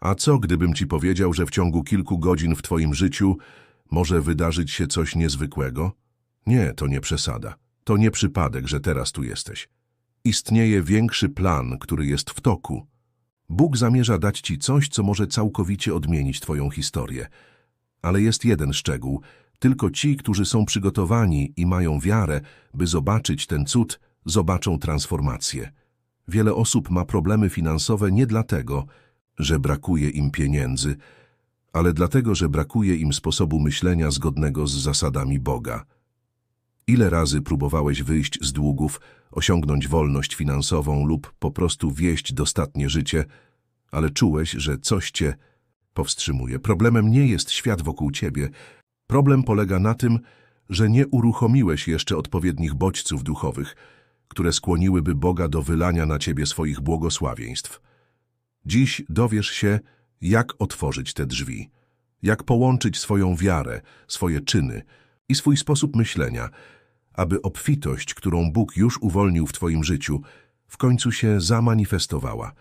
A co, gdybym ci powiedział, że w ciągu kilku godzin w twoim życiu może wydarzyć się coś niezwykłego? Nie, to nie przesada. To nie przypadek, że teraz tu jesteś. Istnieje większy plan, który jest w toku. Bóg zamierza dać ci coś, co może całkowicie odmienić twoją historię. Ale jest jeden szczegół. Tylko ci, którzy są przygotowani i mają wiarę, by zobaczyć ten cud, zobaczą transformację. Wiele osób ma problemy finansowe nie dlatego, że brakuje im pieniędzy, ale dlatego, że brakuje im sposobu myślenia zgodnego z zasadami Boga. Ile razy próbowałeś wyjść z długów, osiągnąć wolność finansową lub po prostu wieść dostatnie życie, ale czułeś, że coś cię powstrzymuje. Problemem nie jest świat wokół ciebie. Problem polega na tym, że nie uruchomiłeś jeszcze odpowiednich bodźców duchowych, które skłoniłyby Boga do wylania na ciebie swoich błogosławieństw. Dziś dowiesz się, jak otworzyć te drzwi, jak połączyć swoją wiarę, swoje czyny i swój sposób myślenia, aby obfitość, którą Bóg już uwolnił w twoim życiu, w końcu się zamanifestowała.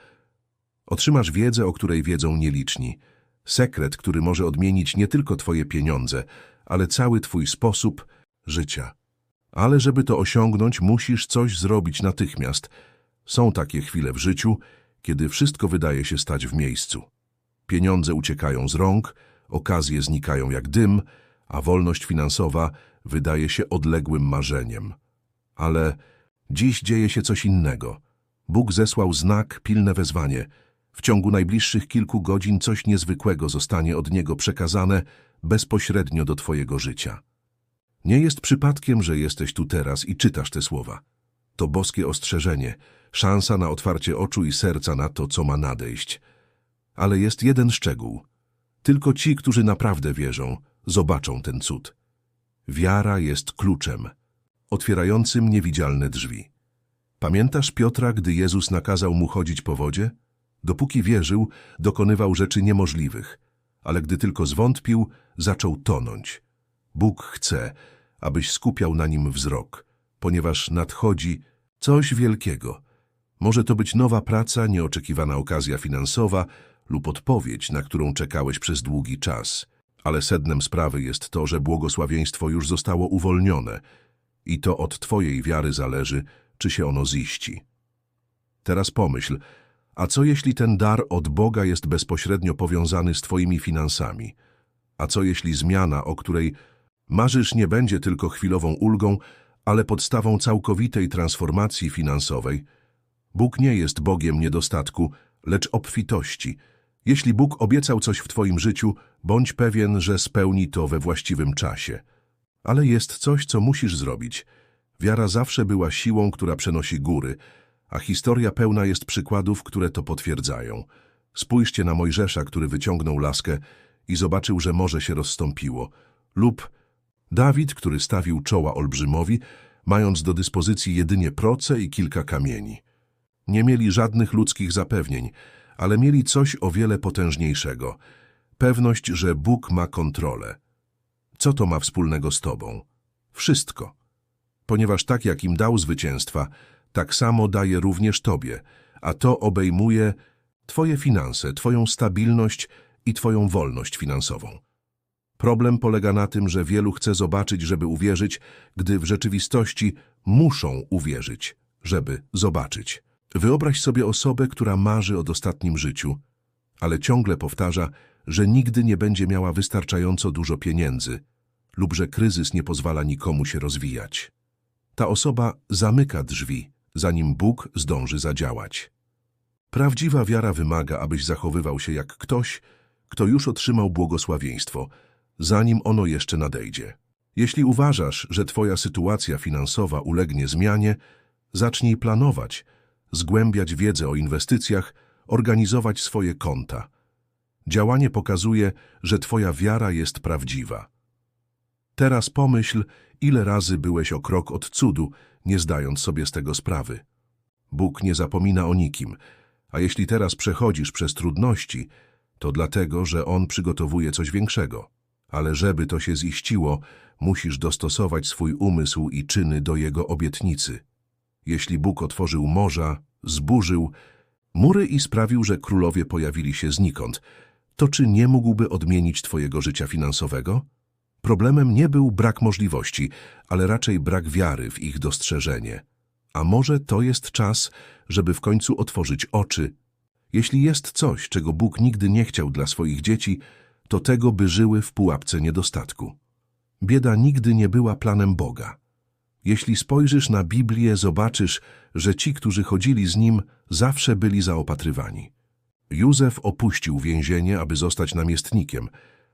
Otrzymasz wiedzę, o której wiedzą nieliczni, sekret, który może odmienić nie tylko twoje pieniądze, ale cały twój sposób życia. Ale żeby to osiągnąć, musisz coś zrobić natychmiast. Są takie chwile w życiu, kiedy wszystko wydaje się stać w miejscu. Pieniądze uciekają z rąk, okazje znikają jak dym, a wolność finansowa wydaje się odległym marzeniem. Ale dziś dzieje się coś innego. Bóg zesłał znak, pilne wezwanie. W ciągu najbliższych kilku godzin coś niezwykłego zostanie od Niego przekazane bezpośrednio do Twojego życia. Nie jest przypadkiem, że jesteś tu teraz i czytasz te słowa. To boskie ostrzeżenie, szansa na otwarcie oczu i serca na to, co ma nadejść. Ale jest jeden szczegół. Tylko ci, którzy naprawdę wierzą, zobaczą ten cud. Wiara jest kluczem, otwierającym niewidzialne drzwi. Pamiętasz Piotra, gdy Jezus nakazał mu chodzić po wodzie? Dopóki wierzył, dokonywał rzeczy niemożliwych, ale gdy tylko zwątpił, zaczął tonąć. Bóg chce, abyś skupiał na nim wzrok, ponieważ nadchodzi coś wielkiego. Może to być nowa praca, nieoczekiwana okazja finansowa lub odpowiedź, na którą czekałeś przez długi czas. Ale sednem sprawy jest to, że błogosławieństwo już zostało uwolnione i to od Twojej wiary zależy, czy się ono ziści. Teraz pomyśl, a co jeśli ten dar od Boga jest bezpośrednio powiązany z Twoimi finansami? A co jeśli zmiana, o której marzysz, nie będzie tylko chwilową ulgą, ale podstawą całkowitej transformacji finansowej? Bóg nie jest Bogiem niedostatku, lecz obfitości. Jeśli Bóg obiecał coś w Twoim życiu, bądź pewien, że spełni to we właściwym czasie. Ale jest coś, co musisz zrobić. Wiara zawsze była siłą, która przenosi góry, a historia pełna jest przykładów, które to potwierdzają. Spójrzcie na Mojżesza, który wyciągnął laskę i zobaczył, że morze się rozstąpiło. Lub Dawid, który stawił czoła olbrzymowi, mając do dyspozycji jedynie proce i kilka kamieni. Nie mieli żadnych ludzkich zapewnień, ale mieli coś o wiele potężniejszego. Pewność, że Bóg ma kontrolę. Co to ma wspólnego z Tobą? Wszystko. Ponieważ tak jak im dał zwycięstwa, tak samo daje również Tobie, a to obejmuje Twoje finanse, Twoją stabilność i Twoją wolność finansową. Problem polega na tym, że wielu chce zobaczyć, żeby uwierzyć, gdy w rzeczywistości muszą uwierzyć, żeby zobaczyć. Wyobraź sobie osobę, która marzy o dostatnim życiu, ale ciągle powtarza, że nigdy nie będzie miała wystarczająco dużo pieniędzy lub że kryzys nie pozwala nikomu się rozwijać. Ta osoba zamyka drzwi, zanim Bóg zdąży zadziałać. Prawdziwa wiara wymaga, abyś zachowywał się jak ktoś, kto już otrzymał błogosławieństwo, zanim ono jeszcze nadejdzie. Jeśli uważasz, że Twoja sytuacja finansowa ulegnie zmianie, zacznij planować, zgłębiać wiedzę o inwestycjach, organizować swoje konta. Działanie pokazuje, że Twoja wiara jest prawdziwa. Teraz pomyśl, ile razy byłeś o krok od cudu, nie zdając sobie z tego sprawy. Bóg nie zapomina o nikim, a jeśli teraz przechodzisz przez trudności, to dlatego, że On przygotowuje coś większego. Ale żeby to się ziściło, musisz dostosować swój umysł i czyny do Jego obietnicy. Jeśli Bóg otworzył morza, zburzył Mury i sprawił, że królowie pojawili się znikąd. To czy nie mógłby odmienić twojego życia finansowego? Problemem nie był brak możliwości, ale raczej brak wiary w ich dostrzeżenie. A może to jest czas, żeby w końcu otworzyć oczy? Jeśli jest coś, czego Bóg nigdy nie chciał dla swoich dzieci, to tego, by żyły w pułapce niedostatku. Bieda nigdy nie była planem Boga. Jeśli spojrzysz na Biblię, zobaczysz, że ci, którzy chodzili z nim, zawsze byli zaopatrywani. Józef opuścił więzienie, aby zostać namiestnikiem.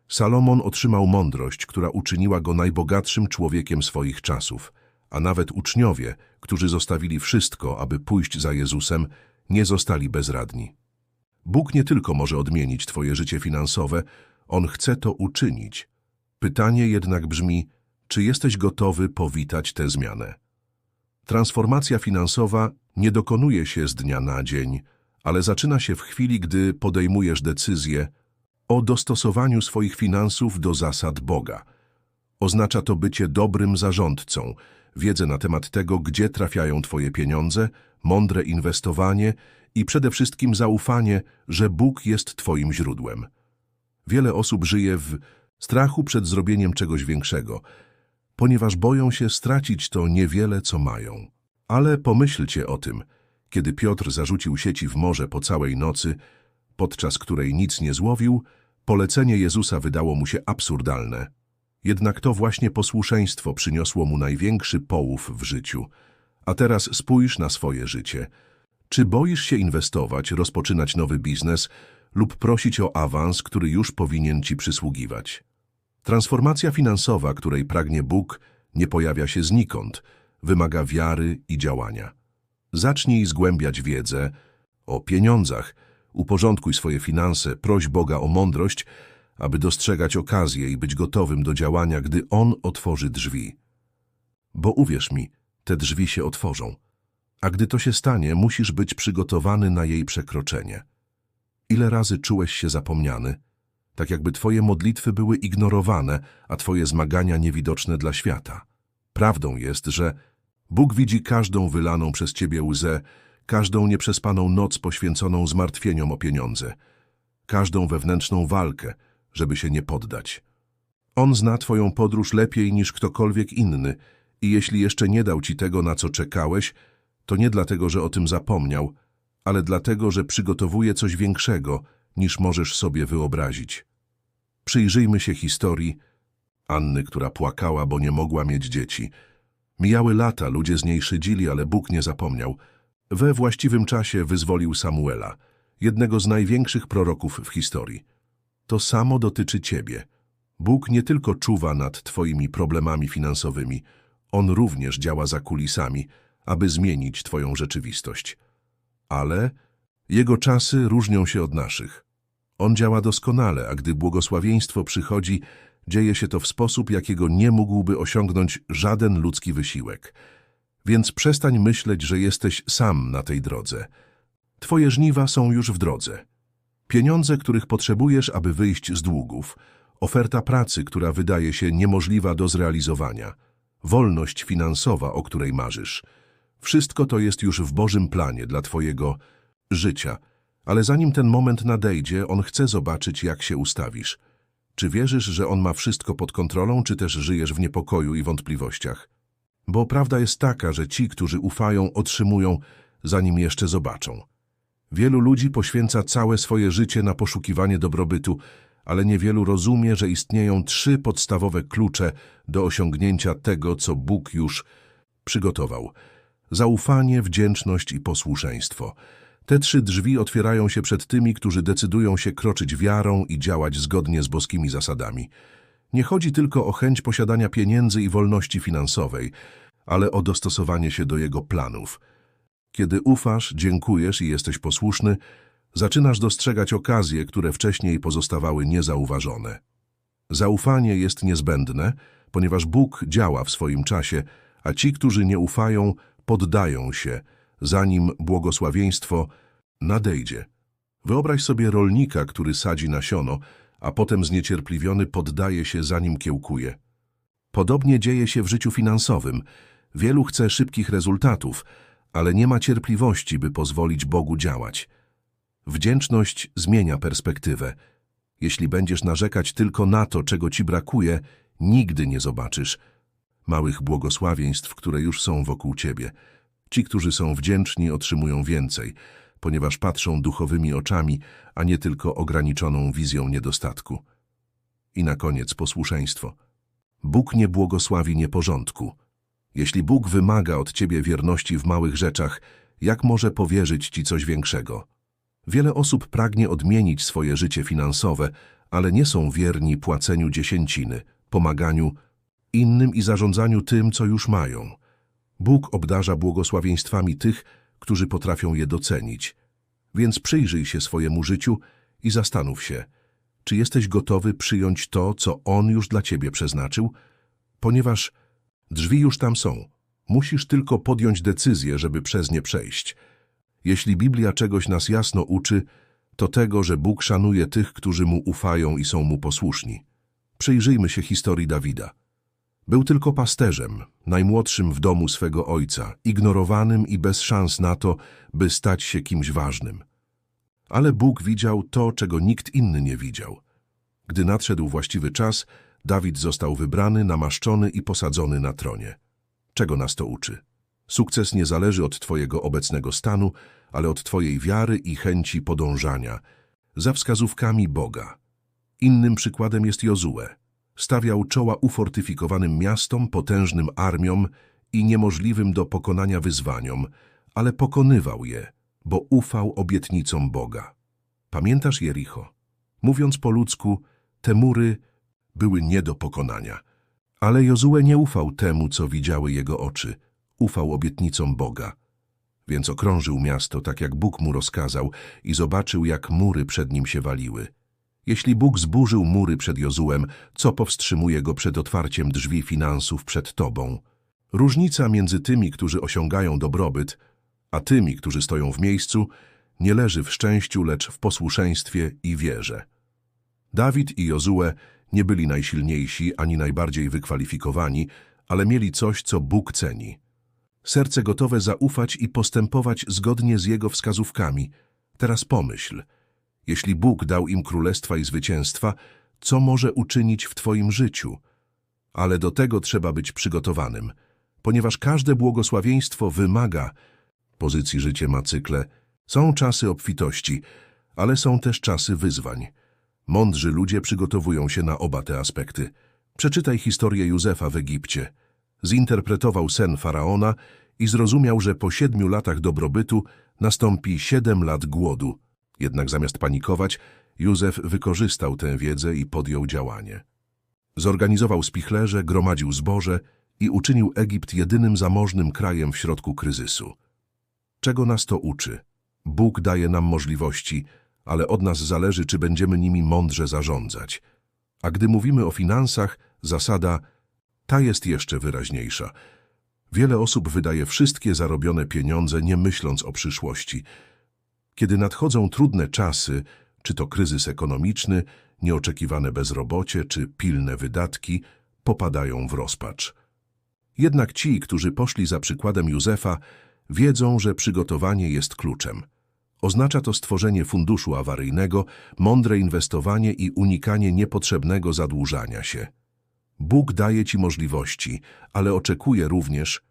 Salomon otrzymał mądrość, która uczyniła go najbogatszym człowiekiem swoich czasów, a nawet uczniowie, którzy zostawili wszystko, aby pójść za Jezusem, nie zostali bezradni. Bóg nie tylko może odmienić twoje życie finansowe, On chce to uczynić. Pytanie jednak brzmi, czy jesteś gotowy powitać tę zmianę? Transformacja finansowa nie dokonuje się z dnia na dzień, ale zaczyna się w chwili, gdy podejmujesz decyzję o dostosowaniu swoich finansów do zasad Boga. Oznacza to bycie dobrym zarządcą, wiedzę na temat tego, gdzie trafiają Twoje pieniądze, mądre inwestowanie i przede wszystkim zaufanie, że Bóg jest Twoim źródłem. Wiele osób żyje w strachu przed zrobieniem czegoś większego, ponieważ boją się stracić to niewiele, co mają. Ale pomyślcie o tym, kiedy Piotr zarzucił sieci w morze po całej nocy, podczas której nic nie złowił, polecenie Jezusa wydało mu się absurdalne. Jednak to właśnie posłuszeństwo przyniosło mu największy połów w życiu. A teraz spójrz na swoje życie. Czy boisz się inwestować, rozpoczynać nowy biznes lub prosić o awans, który już powinien ci przysługiwać? Transformacja finansowa, której pragnie Bóg, nie pojawia się znikąd, wymaga wiary i działania. Zacznij zgłębiać wiedzę o pieniądzach, uporządkuj swoje finanse, proś Boga o mądrość, aby dostrzegać okazje i być gotowym do działania, gdy On otworzy drzwi. Bo uwierz mi, te drzwi się otworzą, a gdy to się stanie, musisz być przygotowany na jej przekroczenie. Ile razy czułeś się zapomniany, tak jakby twoje modlitwy były ignorowane, a twoje zmagania niewidoczne dla świata. Prawdą jest, że Bóg widzi każdą wylaną przez ciebie łzę, każdą nieprzespaną noc poświęconą zmartwieniom o pieniądze, każdą wewnętrzną walkę, żeby się nie poddać. On zna twoją podróż lepiej niż ktokolwiek inny i jeśli jeszcze nie dał ci tego, na co czekałeś, to nie dlatego, że o tym zapomniał, ale dlatego, że przygotowuje coś większego, niż możesz sobie wyobrazić. Przyjrzyjmy się historii Anny, która płakała, bo nie mogła mieć dzieci. Mijały lata, ludzie z niej szydzili, ale Bóg nie zapomniał. We właściwym czasie wyzwolił Samuela, jednego z największych proroków w historii. To samo dotyczy ciebie. Bóg nie tylko czuwa nad twoimi problemami finansowymi, On również działa za kulisami, aby zmienić twoją rzeczywistość. Ale Jego czasy różnią się od naszych. On działa doskonale, a gdy błogosławieństwo przychodzi, dzieje się to w sposób, jakiego nie mógłby osiągnąć żaden ludzki wysiłek. Więc przestań myśleć, że jesteś sam na tej drodze. Twoje żniwa są już w drodze. Pieniądze, których potrzebujesz, aby wyjść z długów. Oferta pracy, która wydaje się niemożliwa do zrealizowania. Wolność finansowa, o której marzysz. Wszystko to jest już w Bożym planie dla Twojego życia. Ale zanim ten moment nadejdzie, On chce zobaczyć, jak się ustawisz. Czy wierzysz, że On ma wszystko pod kontrolą, czy też żyjesz w niepokoju i wątpliwościach? Bo prawda jest taka, że ci, którzy ufają, otrzymują, zanim jeszcze zobaczą. Wielu ludzi poświęca całe swoje życie na poszukiwanie dobrobytu, ale niewielu rozumie, że istnieją trzy podstawowe klucze do osiągnięcia tego, co Bóg już przygotował. Zaufanie, wdzięczność i posłuszeństwo. Te trzy drzwi otwierają się przed tymi, którzy decydują się kroczyć wiarą i działać zgodnie z boskimi zasadami. Nie chodzi tylko o chęć posiadania pieniędzy i wolności finansowej, ale o dostosowanie się do Jego planów. Kiedy ufasz, dziękujesz i jesteś posłuszny, zaczynasz dostrzegać okazje, które wcześniej pozostawały niezauważone. Zaufanie jest niezbędne, ponieważ Bóg działa w swoim czasie, a ci, którzy nie ufają, poddają się, zanim błogosławieństwo nadejdzie. Wyobraź sobie rolnika, który sadzi nasiono, a potem zniecierpliwiony poddaje się, zanim kiełkuje. Podobnie dzieje się w życiu finansowym. Wielu chce szybkich rezultatów, ale nie ma cierpliwości, by pozwolić Bogu działać. Wdzięczność zmienia perspektywę. Jeśli będziesz narzekać tylko na to, czego ci brakuje, nigdy nie zobaczysz małych błogosławieństw, które już są wokół ciebie. Ci, którzy są wdzięczni, otrzymują więcej, ponieważ patrzą duchowymi oczami, a nie tylko ograniczoną wizją niedostatku. I na koniec posłuszeństwo. Bóg nie błogosławi nieporządku. Jeśli Bóg wymaga od ciebie wierności w małych rzeczach, jak może powierzyć ci coś większego? Wiele osób pragnie odmienić swoje życie finansowe, ale nie są wierni płaceniu dziesięciny, pomaganiu innym i zarządzaniu tym, co już mają. Bóg obdarza błogosławieństwami tych, którzy potrafią je docenić. Więc przyjrzyj się swojemu życiu i zastanów się, czy jesteś gotowy przyjąć to, co On już dla ciebie przeznaczył? Ponieważ drzwi już tam są. Musisz tylko podjąć decyzję, żeby przez nie przejść. Jeśli Biblia czegoś nas jasno uczy, to tego, że Bóg szanuje tych, którzy Mu ufają i są Mu posłuszni. Przyjrzyjmy się historii Dawida. Był tylko pasterzem, najmłodszym w domu swego ojca, ignorowanym i bez szans na to, by stać się kimś ważnym. Ale Bóg widział to, czego nikt inny nie widział. Gdy nadszedł właściwy czas, Dawid został wybrany, namaszczony i posadzony na tronie. Czego nas to uczy? Sukces nie zależy od Twojego obecnego stanu, ale od Twojej wiary i chęci podążania, za wskazówkami Boga. Innym przykładem jest Jozue. Stawiał czoła ufortyfikowanym miastom, potężnym armiom i niemożliwym do pokonania wyzwaniom, ale pokonywał je, bo ufał obietnicom Boga. Pamiętasz Jericho? Mówiąc po ludzku, te mury były nie do pokonania. Ale Jozue nie ufał temu, co widziały jego oczy. Ufał obietnicom Boga. Więc okrążył miasto tak, jak Bóg mu rozkazał i zobaczył, jak mury przed nim się waliły. Jeśli Bóg zburzył mury przed Jozułem, co powstrzymuje go przed otwarciem drzwi finansów przed tobą? Różnica między tymi, którzy osiągają dobrobyt, a tymi, którzy stoją w miejscu, nie leży w szczęściu, lecz w posłuszeństwie i wierze. Dawid i Jozue nie byli najsilniejsi ani najbardziej wykwalifikowani, ale mieli coś, co Bóg ceni. Serce gotowe zaufać i postępować zgodnie z Jego wskazówkami. Teraz pomyśl, jeśli Bóg dał im królestwa i zwycięstwa, co może uczynić w Twoim życiu? Ale do tego trzeba być przygotowanym, ponieważ każde błogosławieństwo wymaga pozycji życie ma cykle. Są czasy obfitości, ale są też czasy wyzwań. Mądrzy ludzie przygotowują się na oba te aspekty. Przeczytaj historię Józefa w Egipcie. Zinterpretował sen Faraona i zrozumiał, że po siedmiu latach dobrobytu nastąpi siedem lat głodu. Jednak zamiast panikować, Józef wykorzystał tę wiedzę i podjął działanie. Zorganizował spichlerze, gromadził zboże i uczynił Egipt jedynym zamożnym krajem w środku kryzysu. Czego nas to uczy? Bóg daje nam możliwości, ale od nas zależy, czy będziemy nimi mądrze zarządzać. A gdy mówimy o finansach, zasada ta jest jeszcze wyraźniejsza. Wiele osób wydaje wszystkie zarobione pieniądze, nie myśląc o przyszłości. Kiedy nadchodzą trudne czasy, czy to kryzys ekonomiczny, nieoczekiwane bezrobocie, czy pilne wydatki, popadają w rozpacz. Jednak ci, którzy poszli za przykładem Józefa, wiedzą, że przygotowanie jest kluczem. Oznacza to stworzenie funduszu awaryjnego, mądre inwestowanie i unikanie niepotrzebnego zadłużania się. Bóg daje ci możliwości, ale oczekuje również,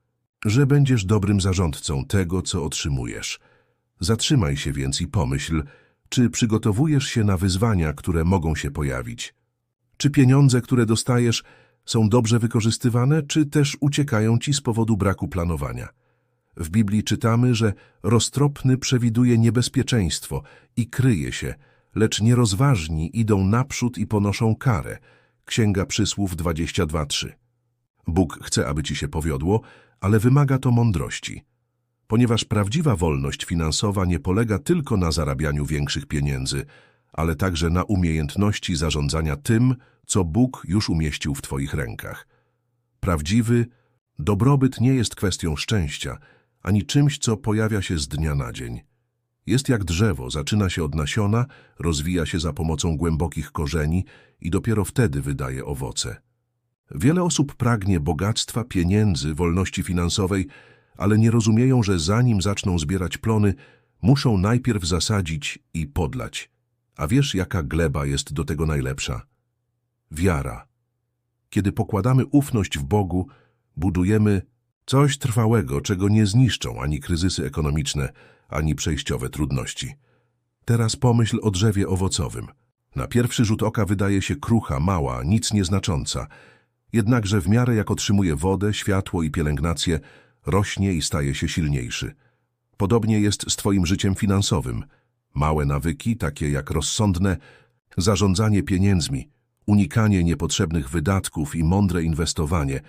że będziesz dobrym zarządcą tego, co otrzymujesz. Zatrzymaj się więc i pomyśl, czy przygotowujesz się na wyzwania, które mogą się pojawić. Czy pieniądze, które dostajesz, są dobrze wykorzystywane, czy też uciekają ci z powodu braku planowania? W Biblii czytamy, że roztropny przewiduje niebezpieczeństwo i kryje się, lecz nierozważni idą naprzód i ponoszą karę. Księga Przysłów 22.3 Bóg chce, aby ci się powiodło, ale wymaga to mądrości. Ponieważ prawdziwa wolność finansowa nie polega tylko na zarabianiu większych pieniędzy, ale także na umiejętności zarządzania tym, co Bóg już umieścił w Twoich rękach. Prawdziwy dobrobyt nie jest kwestią szczęścia, ani czymś, co pojawia się z dnia na dzień. Jest jak drzewo, zaczyna się od nasiona, rozwija się za pomocą głębokich korzeni i dopiero wtedy wydaje owoce. Wiele osób pragnie bogactwa, pieniędzy, wolności finansowej, ale nie rozumieją, że zanim zaczną zbierać plony, Muszą najpierw zasadzić i podlać. A wiesz, jaka gleba jest do tego najlepsza? Wiara. Kiedy pokładamy ufność w Bogu, budujemy coś trwałego, czego nie zniszczą ani kryzysy ekonomiczne, ani przejściowe trudności. Teraz pomyśl o drzewie owocowym. Na pierwszy rzut oka wydaje się krucha, mała, nic nieznacząca. Jednakże w miarę jak otrzymuje wodę, światło i pielęgnację, rośnie i staje się silniejszy. Podobnie jest z Twoim życiem finansowym. Małe nawyki, takie jak rozsądne zarządzanie pieniędzmi, unikanie niepotrzebnych wydatków i mądre inwestowanie,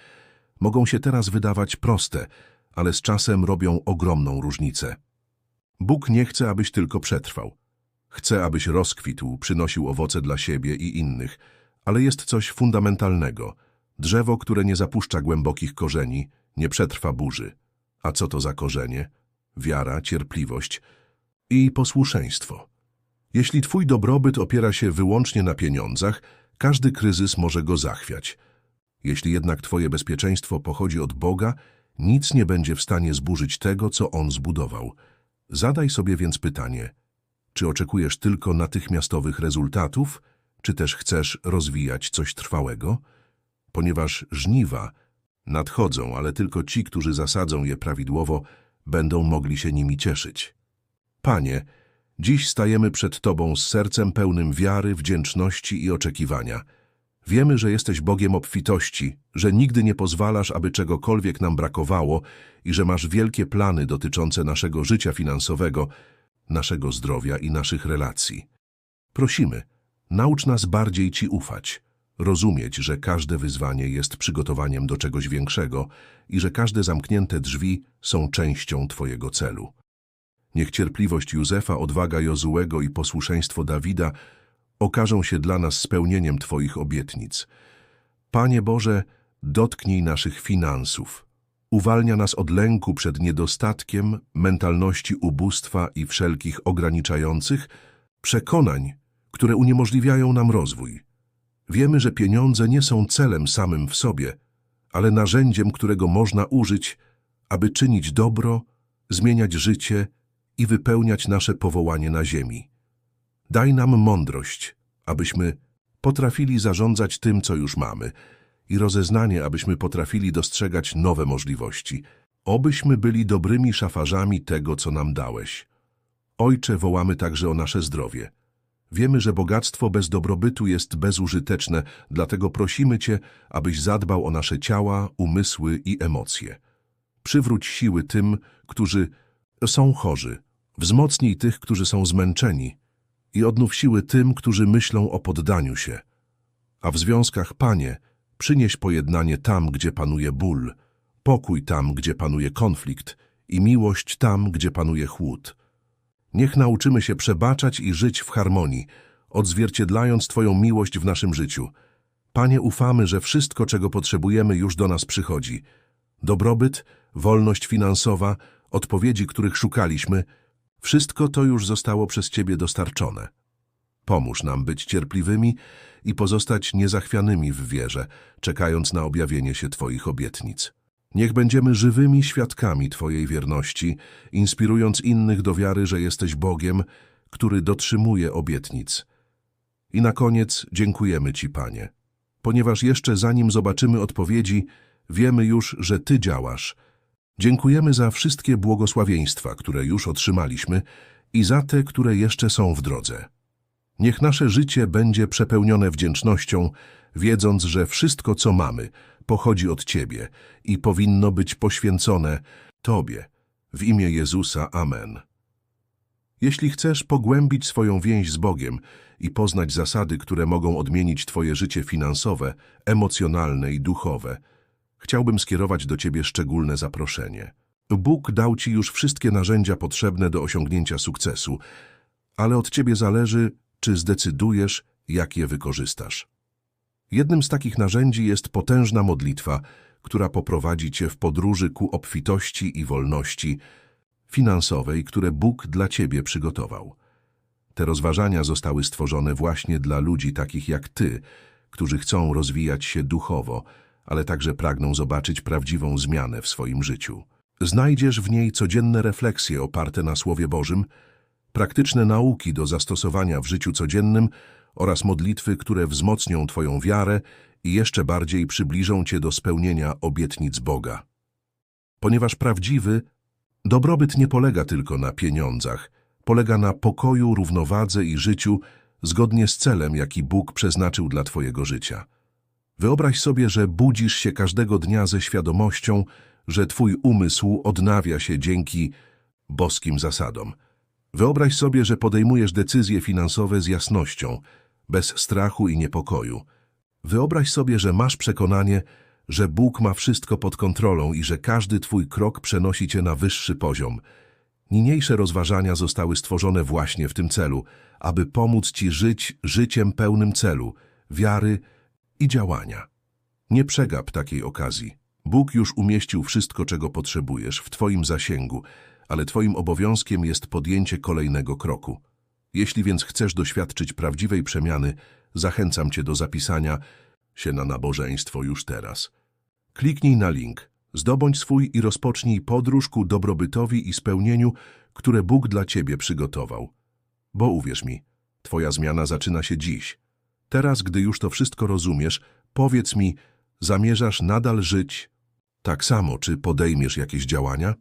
mogą się teraz wydawać proste, ale z czasem robią ogromną różnicę. Bóg nie chce, abyś tylko przetrwał. Chce, abyś rozkwitł, przynosił owoce dla siebie i innych, ale jest coś fundamentalnego. Drzewo, które nie zapuszcza głębokich korzeni, nie przetrwa burzy. A co to za korzenie? Wiara, cierpliwość i posłuszeństwo. Jeśli twój dobrobyt opiera się wyłącznie na pieniądzach, każdy kryzys może go zachwiać. Jeśli jednak twoje bezpieczeństwo pochodzi od Boga, nic nie będzie w stanie zburzyć tego, co On zbudował. Zadaj sobie więc pytanie, czy oczekujesz tylko natychmiastowych rezultatów, czy też chcesz rozwijać coś trwałego? Ponieważ żniwa nadchodzą, ale tylko ci, którzy zasadzą je prawidłowo, będą mogli się nimi cieszyć. Panie, dziś stajemy przed Tobą z sercem pełnym wiary, wdzięczności i oczekiwania. Wiemy, że jesteś Bogiem obfitości, że nigdy nie pozwalasz, aby czegokolwiek nam brakowało i że masz wielkie plany dotyczące naszego życia finansowego, naszego zdrowia i naszych relacji. Prosimy, naucz nas bardziej Ci ufać, rozumieć, że każde wyzwanie jest przygotowaniem do czegoś większego i że każde zamknięte drzwi są częścią Twojego celu. Niech cierpliwość Józefa, odwaga Jozułego i posłuszeństwo Dawida okażą się dla nas spełnieniem Twoich obietnic. Panie Boże, dotknij naszych finansów. Uwalnia nas od lęku przed niedostatkiem, mentalności ubóstwa i wszelkich ograniczających przekonań, które uniemożliwiają nam rozwój. Wiemy, że pieniądze nie są celem samym w sobie, ale narzędziem, którego można użyć, aby czynić dobro, zmieniać życie i wypełniać nasze powołanie na ziemi. Daj nam mądrość, abyśmy potrafili zarządzać tym, co już mamy, i rozeznanie, abyśmy potrafili dostrzegać nowe możliwości. Obyśmy byli dobrymi szafarzami tego, co nam dałeś. Ojcze, wołamy także o nasze zdrowie. Wiemy, że bogactwo bez dobrobytu jest bezużyteczne, dlatego prosimy Cię, abyś zadbał o nasze ciała, umysły i emocje. Przywróć siły tym, którzy są chorzy, wzmocnij tych, którzy są zmęczeni i odnów siły tym, którzy myślą o poddaniu się. A w związkach, Panie, przynieś pojednanie tam, gdzie panuje ból, pokój tam, gdzie panuje konflikt i miłość tam, gdzie panuje chłód. Niech nauczymy się przebaczać i żyć w harmonii, odzwierciedlając Twoją miłość w naszym życiu. Panie, ufamy, że wszystko, czego potrzebujemy, już do nas przychodzi. Dobrobyt, wolność finansowa, odpowiedzi, których szukaliśmy, wszystko to już zostało przez Ciebie dostarczone. Pomóż nam być cierpliwymi i pozostać niezachwianymi w wierze, czekając na objawienie się Twoich obietnic. Niech będziemy żywymi świadkami Twojej wierności, inspirując innych do wiary, że jesteś Bogiem, który dotrzymuje obietnic. I na koniec dziękujemy Ci, Panie, ponieważ jeszcze zanim zobaczymy odpowiedzi, wiemy już, że Ty działasz. Dziękujemy za wszystkie błogosławieństwa, które już otrzymaliśmy i za te, które jeszcze są w drodze. Niech nasze życie będzie przepełnione wdzięcznością, wiedząc, że wszystko, co mamy, pochodzi od Ciebie i powinno być poświęcone Tobie. W imię Jezusa. Amen. Jeśli chcesz pogłębić swoją więź z Bogiem i poznać zasady, które mogą odmienić Twoje życie finansowe, emocjonalne i duchowe, chciałbym skierować do Ciebie szczególne zaproszenie. Bóg dał Ci już wszystkie narzędzia potrzebne do osiągnięcia sukcesu, ale od Ciebie zależy, czy zdecydujesz, jak je wykorzystasz. Jednym z takich narzędzi jest potężna modlitwa, która poprowadzi Cię w podróży ku obfitości i wolności finansowej, które Bóg dla Ciebie przygotował. Te rozważania zostały stworzone właśnie dla ludzi takich jak Ty, którzy chcą rozwijać się duchowo, ale także pragną zobaczyć prawdziwą zmianę w swoim życiu. Znajdziesz w niej codzienne refleksje oparte na Słowie Bożym, praktyczne nauki do zastosowania w życiu codziennym oraz modlitwy, które wzmocnią Twoją wiarę i jeszcze bardziej przybliżą Cię do spełnienia obietnic Boga. Ponieważ prawdziwy dobrobyt nie polega tylko na pieniądzach, polega na pokoju, równowadze i życiu zgodnie z celem, jaki Bóg przeznaczył dla Twojego życia. Wyobraź sobie, że budzisz się każdego dnia ze świadomością, że Twój umysł odnawia się dzięki boskim zasadom. Wyobraź sobie, że podejmujesz decyzje finansowe z jasnością, bez strachu i niepokoju. Wyobraź sobie, że masz przekonanie, że Bóg ma wszystko pod kontrolą i że każdy Twój krok przenosi Cię na wyższy poziom. Niniejsze rozważania zostały stworzone właśnie w tym celu, aby pomóc Ci żyć życiem pełnym celu, wiary i działania. Nie przegap takiej okazji. Bóg już umieścił wszystko, czego potrzebujesz w Twoim zasięgu, ale Twoim obowiązkiem jest podjęcie kolejnego kroku. Jeśli więc chcesz doświadczyć prawdziwej przemiany, zachęcam Cię do zapisania się na nabożeństwo już teraz. Kliknij na link, zdobądź swój i rozpocznij podróż ku dobrobytowi i spełnieniu, które Bóg dla Ciebie przygotował. Bo uwierz mi, Twoja zmiana zaczyna się dziś. Teraz, gdy już to wszystko rozumiesz, powiedz mi, zamierzasz nadal żyć tak samo, czy podejmiesz jakieś działania?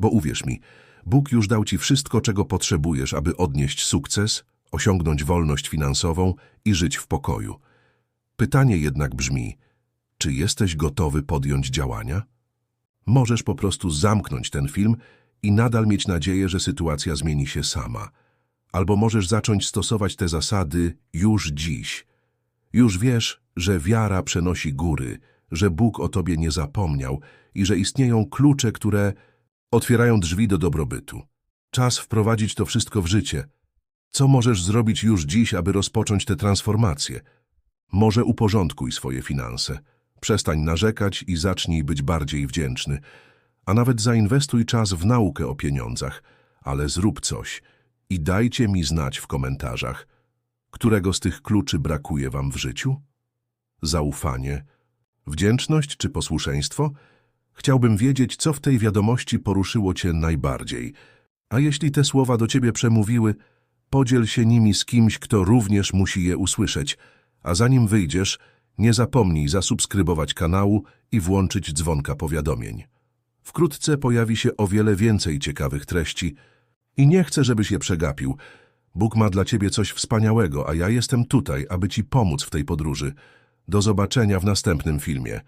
Bo uwierz mi, Bóg już dał Ci wszystko, czego potrzebujesz, aby odnieść sukces, osiągnąć wolność finansową i żyć w pokoju. Pytanie jednak brzmi, czy jesteś gotowy podjąć działania? Możesz po prostu zamknąć ten film i nadal mieć nadzieję, że sytuacja zmieni się sama. Albo możesz zacząć stosować te zasady już dziś. Już wiesz, że wiara przenosi góry, że Bóg o Tobie nie zapomniał i że istnieją klucze, które otwierają drzwi do dobrobytu. Czas wprowadzić to wszystko w życie. Co możesz zrobić już dziś, aby rozpocząć tę transformację? Może uporządkuj swoje finanse. Przestań narzekać i zacznij być bardziej wdzięczny. A nawet zainwestuj czas w naukę o pieniądzach, ale zrób coś i dajcie mi znać w komentarzach, którego z tych kluczy brakuje Wam w życiu? Zaufanie, wdzięczność czy posłuszeństwo? Chciałbym wiedzieć, co w tej wiadomości poruszyło Cię najbardziej. A jeśli te słowa do Ciebie przemówiły, podziel się nimi z kimś, kto również musi je usłyszeć. A zanim wyjdziesz, nie zapomnij zasubskrybować kanału i włączyć dzwonka powiadomień. Wkrótce pojawi się o wiele więcej ciekawych treści i nie chcę, żebyś je przegapił. Bóg ma dla Ciebie coś wspaniałego, a ja jestem tutaj, aby Ci pomóc w tej podróży. Do zobaczenia w następnym filmie.